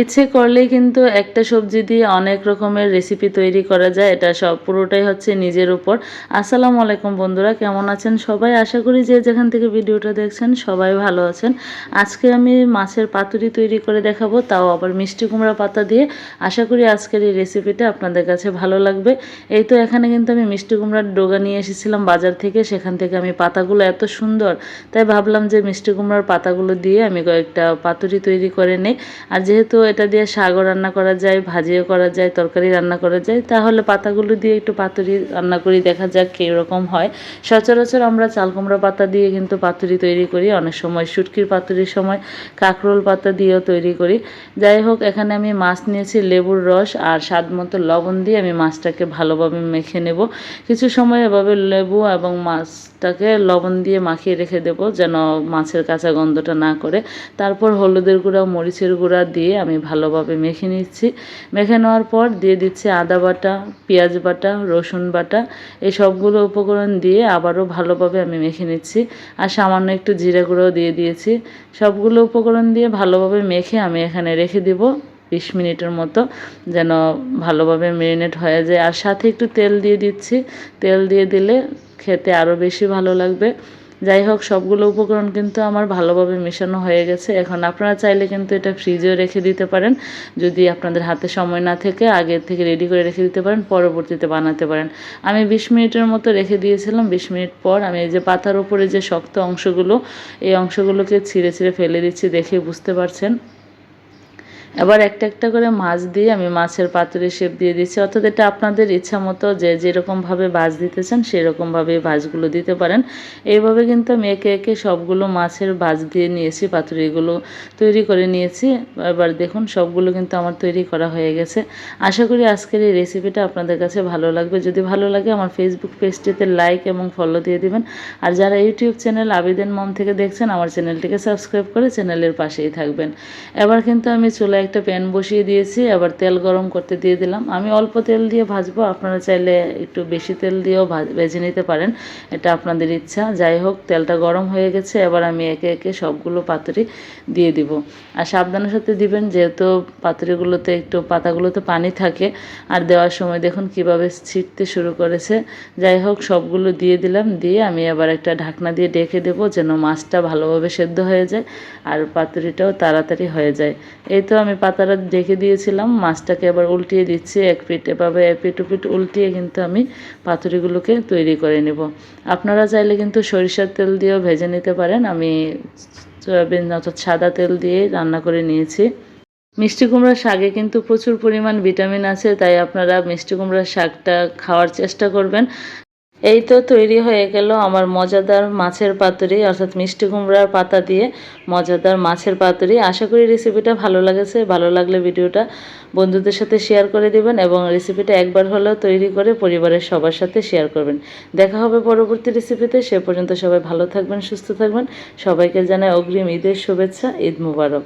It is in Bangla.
ইচ্ছে করলেই কিন্তু একটা সবজি দিয়ে অনেক রকমের রেসিপি তৈরি করা যায়। এটা সব পুরোটাই হচ্ছে নিজের উপর। আসসালামু আলাইকুম বন্ধুরা, কেমন আছেন সবাই? আশা করি যে যেখান থেকে ভিডিওটা দেখছেন সবাই ভালো আছেন। আজকে আমি মাছের পাতুরি তৈরি করে দেখাবো, তাও আবার মিষ্টি কুমড়া পাতা দিয়ে। আশা করি আজকের এই রেসিপিটা আপনাদের কাছে ভালো লাগবে। এই তো এখানে কিন্তু আমি মিষ্টি কুমড়ার ডোগা নিয়ে এসেছিলাম বাজার থেকে, সেখান থেকে আমি পাতাগুলো এত সুন্দর। তাই ভাবলাম যে মিষ্টি কুমড়ার পাতাগুলো দিয়ে আমি কয়েকটা পাতুরি তৈরি করে নেই। আর যেহেতু এটা দিয়ে শাকও রান্না করা যায়, ভাজিও করা যায়, তরকারি রান্না করা যায়। তাহলে পাতাগুলো দিয়ে একটু পাতুরি রান্না করি, দেখা যাক কীরকম হয়। সচরাচর আমরা চাল কুমড়া পাতা দিয়ে কিন্তু পাতুরি তৈরি করি। অনেক সময় শুটকির পাতুরির সময় কাঁকরোল পাতা দিয়েও তৈরি করি। যাই হোক, এখানে আমি মাছ নিয়েছি, লেবুর রস আর স্বাদ মতো লবণ দিয়ে আমি মাছটাকে ভালোভাবে মেখে নেব। কিছু সময় এভাবে লেবু এবং মাছটাকে লবণ দিয়ে মাখিয়ে রেখে দেব, যেন মাছের কাঁচা গন্ধটা না করে। তারপর হলুদের গুঁড়া, মরিচের গুঁড়া দিয়ে আমি ভালোভাবে মেখে নিচ্ছি। মেখে নেওয়ার পর দিয়ে দিচ্ছি আদা বাটা, পেঁয়াজ বাটা, রসুন বাটা। এই সবগুলো উপকরণ দিয়ে আবারও ভালোভাবে আমি মেখে নিচ্ছি। আর সামান্য একটু জিরা গুঁড়ো দিয়ে দিয়েছি। সবগুলো উপকরণ দিয়ে ভালোভাবে মেখে আমি এখানে রেখে দিব বিশ মিনিটের মতো, যেন ভালোভাবে মেরিনেট হয়ে যায়। আর সাথে একটু তেল দিয়ে দিচ্ছি। তেল দিয়ে দিলে খেতে আরও বেশি ভালো লাগবে। যাই হোক, সবগুলো উপকরণ কিন্তু আমার ভালোভাবে মেশানো হয়ে গেছে। এখন আপনারা চাইলে কিন্তু এটা ফ্রিজেও রেখে দিতে পারেন। যদি আপনাদের হাতে সময় না থেকে, আগে থেকে রেডি করে রেখে দিতে পারেন, পরবর্তীতে বানাতে পারেন। আমি বিশ মিনিটের মতো রেখে দিয়েছিলাম। বিশ মিনিট পর আমি এই যে পাতার উপরে যে শক্ত অংশগুলো, এই অংশগুলোকে ছিঁড়ে ছিঁড়ে ফেলে দিচ্ছি, দেখে বুঝতে পারছেন। এবার একটা একটা করে মাছ দিয়ে আমি মাছের পাতুরি শেপ দিয়ে দিচ্ছি অর্থাৎ এটা আপনাদের ইচ্ছা মতো যে যেরকমভাবে ভাজ দিতে চান সেরকমভাবে ভাজগুলো দিতে পারেন। এইভাবে কিন্তু আমি একে একে সবগুলো মাছের ভাজ দিয়ে নিয়েছি পাতুরিগুলো তৈরি করে নিয়েছি। এবার দেখুন, সবগুলো কিন্তু আমার তৈরি করা হয়ে গেছে। আশা করি আজকের এই রেসিপিটা আপনাদের কাছে ভালো লাগবে। যদি ভালো লাগে, আমার ফেসবুক পেজটিতে লাইক এবং ফলো দিয়ে দিবেন। আর যারা ইউটিউব চ্যানেল আবেদন মম থেকে দেখছেন, আমার চ্যানেলটিকে সাবস্ক্রাইব করে চ্যানেলের পাশেই থাকবেন। এবার কিন্তু আমি চলে একটা প্যান বসিয়ে দিয়েছি, আবার তেল গরম করতে দিয়ে দিলাম। আমি অল্প তেল দিয়ে ভাজবো, আপনারা চাইলে একটু বেশি তেল দিয়েও ভেজে নিতে পারেন, এটা আপনাদের ইচ্ছা। যাই হোক, তেলটা গরম হয়ে গেছে, এবার আমি একে একে সবগুলো পাতুরি দিয়ে দিব। আর সাবধানের সাথে দিবেন, যেহেতু পাতুরিগুলোতে একটু, পাতাগুলোতে পানি থাকে। আর দেওয়ার সময় দেখুন কীভাবে ছিটতে শুরু করেছে। যাই হোক, সবগুলো দিয়ে দিলাম, দিয়ে আমি আবার একটা ঢাকনা দিয়ে ডেকে দেবো, যেন মাছটা ভালোভাবে সেদ্ধ হয়ে যায়, আর পাতুরিটাও তাড়াতাড়ি হয়ে যায়। এই তো আমি পাতাটা রেখে দিয়েছিলাম, মাছটাকে আবার উল্টিয়ে দিচ্ছি, এক পিঠ এভাবে, এক পিঠ পিঠ উল্টিয়ে কিন্তু আমি পাতুরিগুলোকে তৈরি করে নেব। আপনারা চাইলে কিন্তু সরিষার তেল দিয়েও ভেজে নিতে পারেন। আমি সয়াবিন অর্থাৎ সাদা তেল দিয়ে রান্না করে নিয়েছি। মিষ্টি কুমড়ার শাকে কিন্তু প্রচুর পরিমাণ ভিটামিন আছে, তাই আপনারা মিষ্টি কুমড়ার শাকটা খাওয়ার চেষ্টা করবেন। এই তো তৈরি হয়ে গেল আমার মজাদার মাছের পাতুরি, অর্থাৎ মিষ্টি কুমড়ার পাতা দিয়ে মজাদার মাছের পাতুরি। আশা করি রেসিপিটা ভালো লাগেছে। ভালো লাগলে ভিডিওটা বন্ধুদের সাথে শেয়ার করে দিবেন এবং রেসিপিটা একবার হলেও তৈরি করে পরিবারের সবার সাথে শেয়ার করবেন। দেখা হবে পরবর্তী রেসিপিতে সে পর্যন্ত সবাই ভালো থাকবেন, সুস্থ থাকবেন। সবাইকে জানাই অগ্রিম ঈদের শুভেচ্ছা, ঈদ মুবারক।